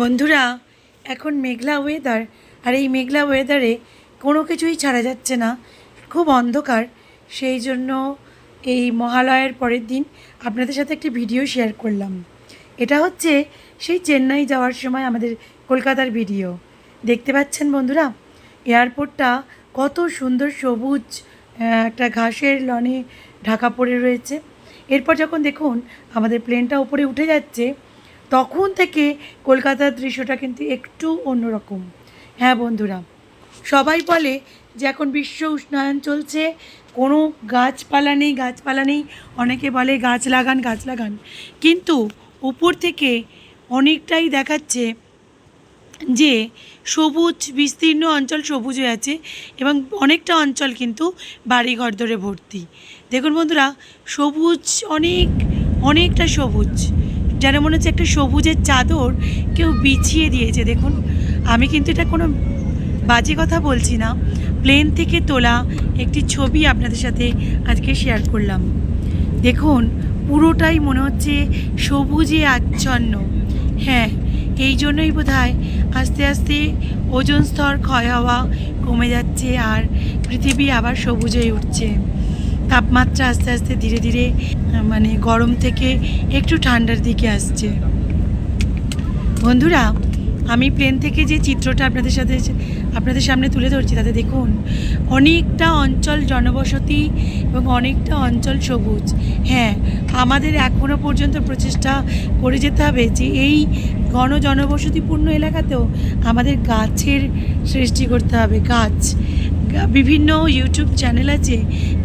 বন্ধুরা, এখন মেঘলা ওয়েদার আর এই মেঘলা ওয়েদারে কোনো কিছুই ছাড়া যাচ্ছে না। খুব অন্ধকার। সেই জন্য এই মহালয়ের পরের দিন আপনাদের সাথে একটি ভিডিও শেয়ার করলাম। এটা হচ্ছে সেই চেন্নাই যাওয়ার সময় আমাদের কলকাতার ভিডিও দেখতে পাচ্ছেন বন্ধুরা, এয়ারপোর্টটা কত সুন্দর সবুজ একটা ঘাসের লনে ঢাকা পড়ে রয়েছে। এরপর যখন দেখুন, আমাদের প্লেনটা উপরে উঠে যাচ্ছে তখন থেকে কলকাতার দৃশ্যটা কিন্তু একটু অন্যরকম। হ্যাঁ বন্ধুরা, সবাই বলে যে এখন বিশ্ব উষ্ণায়ন চলছে, কোনো গাছপালা নেই গাছপালা নেই, অনেকে বলে গাছ লাগান গাছ লাগান। কিন্তু উপর থেকে অনেকটাই দেখাচ্ছে যে সবুজ, বিস্তীর্ণ অঞ্চল সবুজ হয়ে আছে এবং অনেকটা অঞ্চল কিন্তু বাড়িঘর ধরে ভর্তি। দেখুন বন্ধুরা, সবুজ অনেক, অনেকটা সবুজ। যেন মনে হচ্ছে একটা সবুজের চাদর কেউ বিছিয়ে দিয়েছে, দেখুন। আমি কিন্তু এটা কোনো বাজে কথা বলছি না। প্লেন থেকে তোলা একটি ছবি আপনাদের সাথে আজকে শেয়ার করলাম। দেখুন, পুরোটাই মনে হচ্ছে সবুজে আচ্ছন্ন। হ্যাঁ এই জন্যই বোধ আস্তে আস্তে ওজন স্তর ক্ষয় হওয়া কমে যাচ্ছে আর পৃথিবী আবার সবুজ হয়ে উঠছে। তাপমাত্রা আস্তে আস্তে ধীরে ধীরে মানে গরম থেকে একটু ঠান্ডার দিকে আসছে। বন্ধুরা, আমি প্লেন থেকে যে চিত্রটা আপনাদের সাথে, আপনাদের সামনে তুলে ধরছি, তাতে দেখুন, অনেকটা অঞ্চল জনবসতি এবং অনেকটা অঞ্চল সবুজ। হ্যাঁ আমাদের এখনও পর্যন্ত প্রচেষ্টা করে যেতে হবে যে এই ঘন জনবসতিপূর্ণ এলাকাতেও আমাদের গাছের সৃষ্টি করতে হবে, গাছ। বিভিন্ন ইউটিউব চ্যানেল আছে,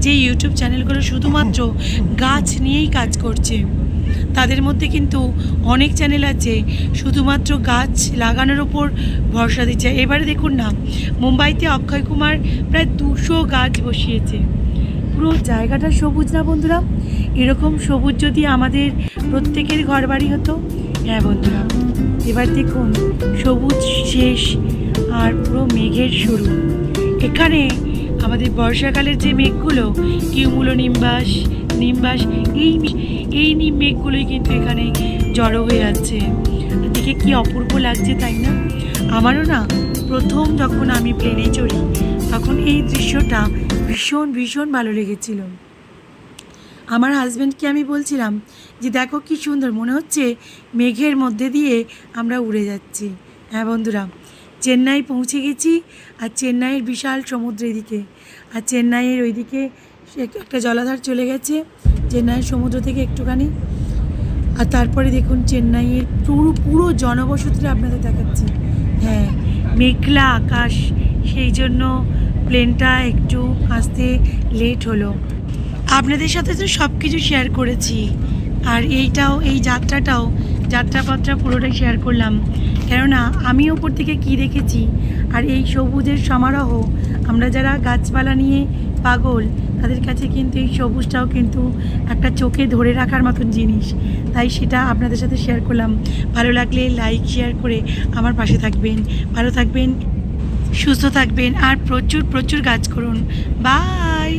যে ইউটিউব চ্যানেলগুলো শুধুমাত্র গাছ নিয়েই কাজ করছে। তাদের মধ্যে কিন্তু অনেক চ্যানেল আছে, শুধুমাত্র গাছ লাগানোর ওপর ভরসা দিচ্ছে। এবারে দেখুন না, মুম্বাইতে অক্ষয় কুমার প্রায় দুশো গাছ বসিয়েছে। পুরো জায়গাটা সবুজ না বন্ধুরা? এরকম সবুজ যদি আমাদের প্রত্যেকের ঘর বাড়ি হতো। হ্যাঁ বন্ধুরা, এবার দেখুন, সবুজ শেষ আর পুরো মেঘের শুরু। এখানে আমাদের বর্ষাকালের যে মেঘগুলো, কিউমুলো নিম্বাস নিম্বাস, এই এই নি মেঘগুলোই কিন্তু এখানে জড়ো হয়ে যাচ্ছে দেখে কি অপূর্ব লাগছে, তাই না? আমারও না, প্রথম যখন আমি প্লেনে চড়ি, তখন এই দৃশ্যটা ভীষণ ভীষণ ভালো লেগেছিল। আমার হাজব্যান্ডকে আমি বলছিলাম যে, দেখো কি সুন্দর, মনে হচ্ছে মেঘের মধ্যে দিয়ে আমরা উড়ে যাচ্ছি। হ্যাঁ বন্ধুরা চেন্নাই পৌঁছে গেছি আর চেন্নাইয়ের বিশাল সমুদ্রের দিকে। আর চেন্নাইয়ের ওইদিকে একটা জলাধার চলে গেছে, চেন্নাইয়ের সমুদ্র থেকে একটুখানি। আর তারপরে দেখুন চেন্নাইয়ের পুরো পুরো জনবসতিটা আপনাদের দেখাচ্ছি। হ্যাঁ মেঘলা আকাশ, সেই জন্য প্লেনটা একটু আসতে লেট হলো। আপনাদের সাথে তো সব কিছু শেয়ার করেছি। আর এইটাও এই যাত্রাটাও যাত্রাপত্রা পুরোটাই শেয়ার করলাম। কেননা আমি ওপর থেকে কি দেখেছি? আর এই সবুজের সমারোহ, আমরা যারা গাছপালা নিয়ে পাগল, তাদের কাছে কিন্তু এই সবুজটাও কিন্তু একটা চোখে ধরে রাখার মতন জিনিস। তাই সেটা আপনাদের সাথে শেয়ার করলাম। ভালো লাগলে লাইক শেয়ার করে আমার পাশে থাকবেন। ভালো থাকবেন, সুস্থ থাকবেন, আর প্রচুর প্রচুর কাজ করুন। বাই